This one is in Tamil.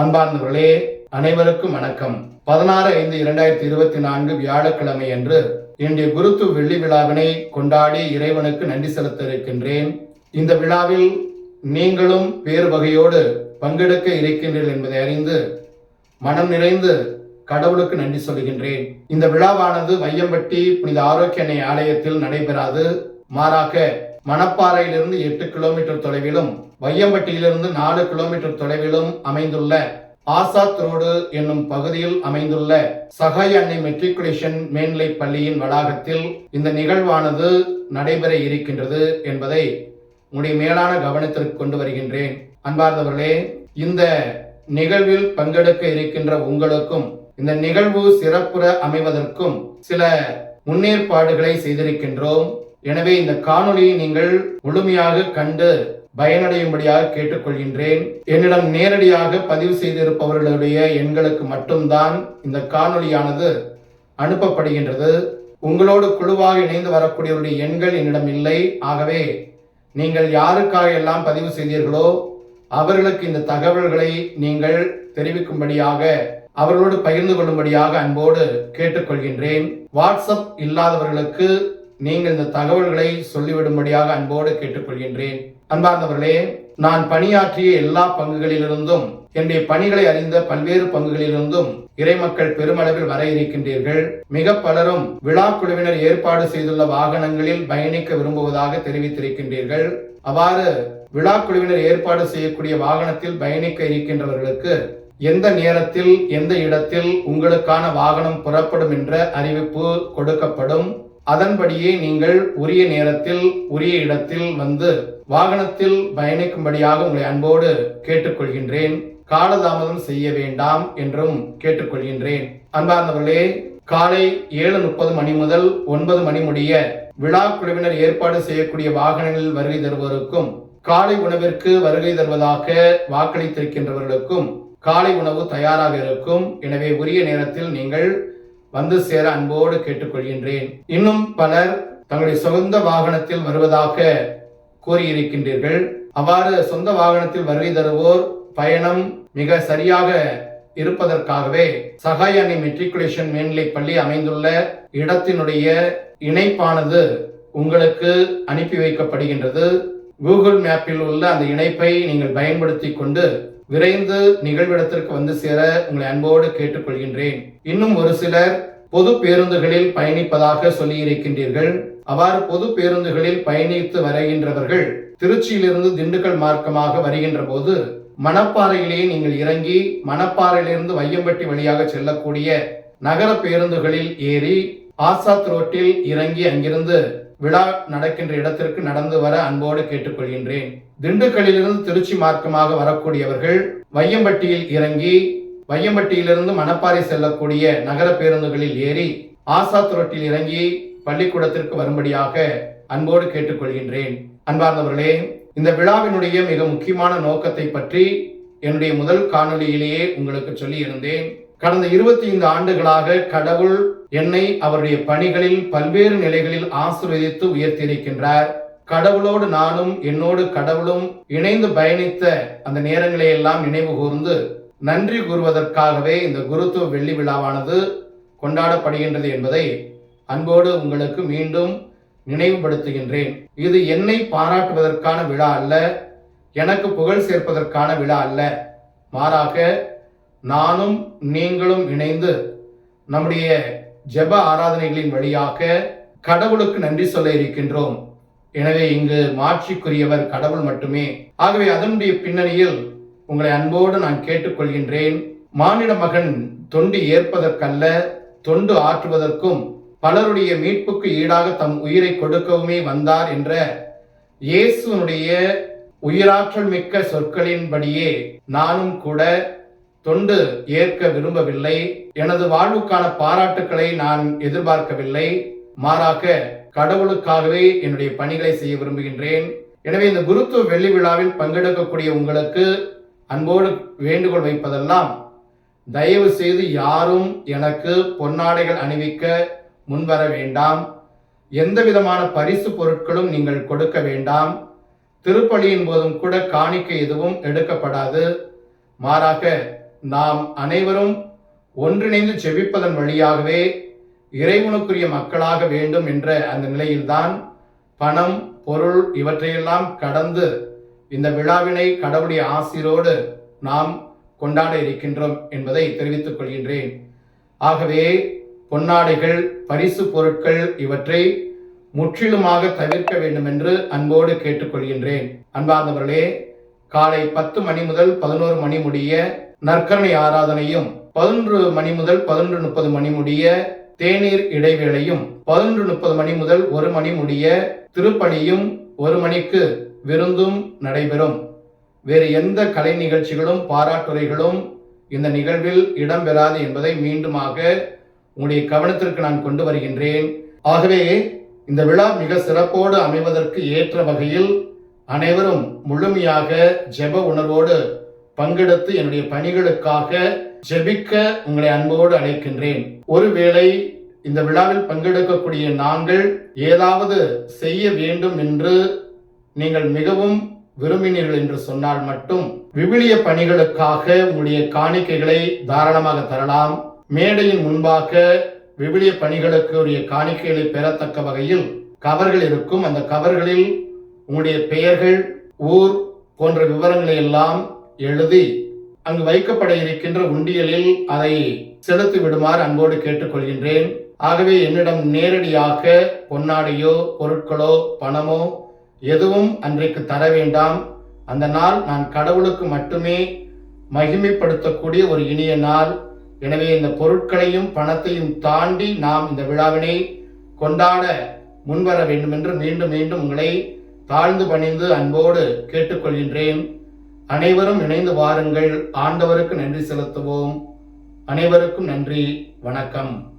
அன்பார்ந்தவர்களே அனைவருக்கும் வணக்கம். பதினாறு ஐந்து இரண்டாயிரத்தி இருபத்தி நான்கு வியாழக்கிழமை அன்று இன்றைய குருத்து வெள்ளி விழாவினை கொண்டாடி இறைவனுக்கு நன்றி செலுத்த இருக்கின்றேன் இந்த விழாவில் நீங்களும் பேறு வகையோடு பங்கெடுக்க இருக்கின்றீர்கள் என்பதை அறிந்து மனம் நிறைந்து கடவுளுக்கு நன்றி சொல்லுகின்றேன் இந்த விழாவானது வையம்பட்டி புனித ஆரோக்கிய ஆலயத்தில் நடைபெறாது. மாறாக மணப்பாறையிலிருந்து எட்டு கிலோமீட்டர் தொலைவிலும் வையம்பட்டியிலிருந்து நாலு கிலோமீட்டர் தொலைவிலும் அமைந்துள்ள ஆசாத் ரோடு என்னும் பகுதியில் அமைந்துள்ள சகாய் அன்னை மெட்ரிகுலேஷன் மேல்நிலை பள்ளியின் வளாகத்தில் இந்த நிகழ்வானது நடைபெற இருக்கின்றது என்பதை உங்களுடைய மேலான கவனத்திற்கு கொண்டு வருகின்றேன். அன்பார்ந்தவர்களே இந்த நிகழ்வில் பங்கெடுக்க இருக்கின்ற உங்களுக்கும் இந்த நிகழ்வு சிறப்புற அமைவதற்கும் சில முன்னேற்பாடுகளை செய்திருக்கின்றோம். எனவே இந்த காணொளியை நீங்கள் முழுமையாக கண்டு பயனடையும்படியாக கேட்டுக்கொள்கின்றேன். என்னிடம் நேரடியாக பதிவு செய்திருப்பவர்களுடைய எண்களுக்கு மட்டும்தான் இந்த காணொளியானது அனுப்பப்படுகின்றது. உங்களோடு குழுவாக இணைந்து வரக்கூடியவருடைய எண்கள் என்னிடம் இல்லை. ஆகவே நீங்கள் யாருக்காக எல்லாம் பதிவு செய்தீர்களோ அவர்களுக்கு இந்த தகவல்களை நீங்கள் தெரிவிக்கும்படியாக அவர்களோடு பகிர்ந்து கொள்ளும்படியாக அன்போடு கேட்டுக்கொள்கின்றேன். வாட்ஸ்அப் இல்லாதவர்களுக்கு நீங்கள் இந்த தகவல்களை சொல்லிவிடும்படியாக அன்போடு கேட்டுக்கொள்கின்றேன். அன்பார்ந்தவர்களே நான் பணியாற்றிய எல்லா பங்குகளிலிருந்தும் என்னுடைய பணிகளை அறிந்த பல்வேறு பங்குகளிலிருந்தும் இறைமக்கள் பெருமளவில் வர இருக்கின்றீர்கள். மிக பலரும் விழா குழுவினர் ஏற்பாடு செய்துள்ள வாகனங்களில் பயணிக்க விரும்புவதாக தெரிவித்திருக்கின்றீர்கள். அவ்வாறு விழா குழுவினர் ஏற்பாடு செய்யக்கூடிய வாகனத்தில் பயணிக்க இருக்கின்றவர்களுக்கு எந்த நேரத்தில் எந்த இடத்தில் உங்களுக்கான வாகனம் புறப்படும் என்ற அறிவிப்பு கொடுக்கப்படும். அதன்படியே நீங்கள் உரிய நேரத்தில் உரிய இடத்தில் வந்து வாகனத்தில் பயணிக்கும்படியாக உங்களை அன்போடு கேட்டுக்கொள்கின்றேன். காலதாமதம் செய்ய வேண்டாம் என்றும் கேட்டுக்கொள்கின்றேன். அன்பார்ந்தவர்களே காலை ஏழு முப்பது மணி முதல் ஒன்பது மணி முடிய விழா குழுவினர் ஏற்பாடு செய்யக்கூடிய வாகனங்களில் வருகை தருவோருக்கும் காலை உணவிற்கு வருகை தருவதாக வாக்களித்திருக்கின்றவர்களுக்கும் காலை உணவு தயாராக இருக்கும். எனவே உரிய நேரத்தில் நீங்கள் வந்து சேர அன்போடு கேட்டுக்கொள்கின்றேன். இன்னும் பலர் தங்களுடைய சொந்த வாகனத்தில் வருவதாக கூறியிருக்கின்றீர்கள். அவ்வாறு சொந்த வாகனத்தில் வருகை தருவோர் பயணம் மிக சரியாக இருப்பதற்காகவே சகாய் அணி மெட்ரிகுலேஷன் மேல்நிலை பள்ளி அமைந்துள்ள இடத்தினுடைய இணைப்பானது உங்களுக்கு அனுப்பி வைக்கப்படுகின்றது. கூகுள் மேப்பில் உள்ள அந்த இணைப்பை நீங்கள் பயன்படுத்தி கொண்டு விரைந்து நிகழ்விடத்திற்கு வந்து சேர உங்களை அன்போடு கேட்டுக்கொள்கின்றேன். இன்னும் ஒரு சிலர் பொது பேருந்துகளில் பயணிப்பதாக சொல்லியிருக்கின்றீர்கள். அவ்வாறு பொது பேருந்துகளில் பயணித்து வருகின்றவர்கள் திருச்சியிலிருந்து திண்டுக்கல் மார்க்கமாக வருகின்ற போது மணப்பாறையிலேயே நீங்கள் இறங்கி மணப்பாறையிலிருந்து வையம்பட்டி வழியாக செல்லக்கூடிய நகர பேருந்துகளில் ஏறி ஆசாத் ரோட்டில் இறங்கி அங்கிருந்து விழா நடக்கின்ற இடத்திற்கு நடந்து வர அன்போடு கேட்டுக்கொள்கின்றேன். திண்டுக்கல்லிலிருந்து திருச்சி மார்க்கமாக வரக்கூடியவர்கள் வையம்பட்டியில் இறங்கி வையம்பட்டியிலிருந்து மணப்பாறை செல்லக்கூடிய நகர பேருந்துகளில் ஏறி ஆசாத் ரோட்டில் இறங்கி பள்ளிக்கூடத்திற்கு வரும்படியாக அன்போடு கேட்டுக்கொள்கின்றேன். அன்பார்ந்தவர்களே இந்த விழாவினுடைய மிக முக்கியமான நோக்கத்தை பற்றி என்னுடைய முதல் காணொளியிலேயே உங்களுக்கு சொல்லி இருந்தேன் கடந்த இருபத்தி ஐந்து ஆண்டுகளாக கடவுள் என்னை அவருடைய பணிகளில் பல்வேறு நிலைகளில் ஆசிர்வதித்து உயர்த்தியிருக்கின்றார். கடவுளோடு நானும் என்னோடு கடவுளும் இணைந்து பயணித்த அந்த நேரங்களை எல்லாம் நினைவு கூர்ந்து நன்றி கூறுவதற்காகவே இந்த குருத்துவ வெள்ளி விழாவானது கொண்டாடப்படுகின்றது என்பதை அன்போடு உங்களுக்கு மீண்டும் நினைவுபடுத்துகின்றேன். இது என்னை பாராட்டுவதற்கான விழா அல்ல எனக்கு புகழ் சேர்ப்பதற்கான விழா அல்ல. மாறாக நானும் நீங்களும் இணைந்து நம்முடைய ஜெப ஆராதனைகளின் வழியாக கடவுளுக்கு நன்றி சொல்ல இருக்கின்றோம். எனவே இங்கு மாட்சிக்குரியவர் கடவுள் மட்டுமே. ஆகவே அதனுடைய பின்னணியில் உங்களை அன்போடு நான் கேட்டுக்கொள்கின்றேன். மானிட மகன் தொண்டு ஏற்பதற்கல்ல தொண்டு ஆற்றுவதற்கும் பலருடைய மீட்புக்கு ஈடாக தம் உயிரை கொடுக்கவுமே வந்தார் என்ற இயேசுனுடைய உயிராற்றல் மிக்க சொற்களின்படியே நானும் கூட தொண்டு ஏற்க விரும்பவில்லை. எனது வாழ்வுக்கான பாராட்டுக்களை நான் எதிர்பார்க்கவில்லை. மாறாக கடவுளுக்காகவே என்னுடைய பணிகளை செய்ய விரும்புகின்றேன். எனவே இந்த குருத்துவ வெள்ளி விழாவில் பங்கெடுக்கக்கூடிய உங்களுக்கு அன்போடு வேண்டுகோள் வைப்பதெல்லாம் தயவு செய்து யாரும் எனக்கு பொன்னாடைகள் அணிவிக்க முன்வர வேண்டாம். எந்த விதமான பரிசு பொருட்களும் நீங்கள் கொடுக்க வேண்டாம். திருப்பலியின் போதும் கூட காணிக்க எதுவும் எடுக்கப்படாது. மாறாக நாம் அனைவரும் ஒன்றிணைந்து செவிப்பதன் வழியாகவே இறைவனுக்குரிய மக்களாக வேண்டும் என்ற அந்த நிலையில்தான் பணம் பொருள் இவற்றையெல்லாம் கடந்து இந்த விழாவினை கடவுளுடைய ஆசிரோடு நாம் கொண்டாட இருக்கின்றோம் என்பதை தெரிவித்துக் கொள்கின்றேன். ஆகவே பொன்னாடைகள் பரிசு பொருட்கள் இவற்றை முற்றிலுமாக தவிர்க்க வேண்டும் என்று அன்போடு கேட்டுக்கொள்கின்றேன் அன்பார்ந்தவர்களே காலை பத்து மணி முதல் பதினோரு மணி முடிய நற்கரணை ஆராதனையும் பதினொன்று மணி முதல் பதினொன்று முப்பது மணி முடிய தேநீர் இடைவேளையும் பதினொன்று முப்பது மணி முதல் ஒரு மணி முடிய திருப்பணியும் ஒரு மணிக்கு விருந்தும் நடைபெறும். வேறு எந்த கலை நிகழ்ச்சிகளும் பாராட்டுரைகளும் இந்த நிகழ்வில் இடம்பெறாது என்பதை மீண்டுமாக உங்களுடைய கவனத்திற்கு நான் கொண்டு வருகின்றேன். ஆகவே இந்த விழா மிக சிறப்போடு அமைவதற்கு ஏற்ற வகையில் அனைவரும் முழுமையாக ஜெப உணர்வோடு பங்கெடுத்து என்னுடைய பணிகளுக்காக ஜெபிக்க உங்களை அன்போடு அழைக்கின்றேன். ஒருவேளை இந்த விழாவில் பங்கெடுக்கக்கூடிய நாங்கள் ஏதாவது செய்ய வேண்டும் என்று நீங்கள் மிகவும் விரும்பினீர்கள் என்று சொன்னால் மட்டும் விவிலிய பணிகளுக்காக உங்களுடைய காணிக்கைகளை தாராளமாக தரலாம். மேடையின் முன்பாக விவிலிய பணிகளுக்கு உரிய காணிக்கைகளை பெறத்தக்க வகையில் கவர்கள் இருக்கும். அந்த கவர்களில் உங்களுடைய பெயர்கள் ஊர் போன்ற விவரங்களை எல்லாம் எழுதி அங்கு வைக்கப்பட இருக்கின்ற உண்டியலில் அதை செலுத்தி விடுமாறு அன்போடு கேட்டுக்கொள்கின்றேன். ஆகவே என்னிடம் நேரடியாக பொன்னாடையோ பொருட்களோ பணமோ எதுவும் அன்றைக்கு தர வேண்டாம். அந்த நாள் நான் கடவுளுக்கு மட்டுமே மகிமைப்படுத்தக்கூடிய ஒரு இனிய நாள். எனவே இந்த பொருட்களையும் பணத்தையும் தாண்டி நாம் இந்த விழாவினை கொண்டாட முன்வர வேண்டும் என்று மீண்டும் மீண்டும் உங்களை தாழ்ந்து பணிந்து அன்போடு கேட்டுக்கொள்கின்றேன். அனைவரும் இணைந்து வாருங்கள். ஆண்டவருக்கு நன்றி செலுத்துவோம். அனைவருக்கும் நன்றி. வணக்கம்.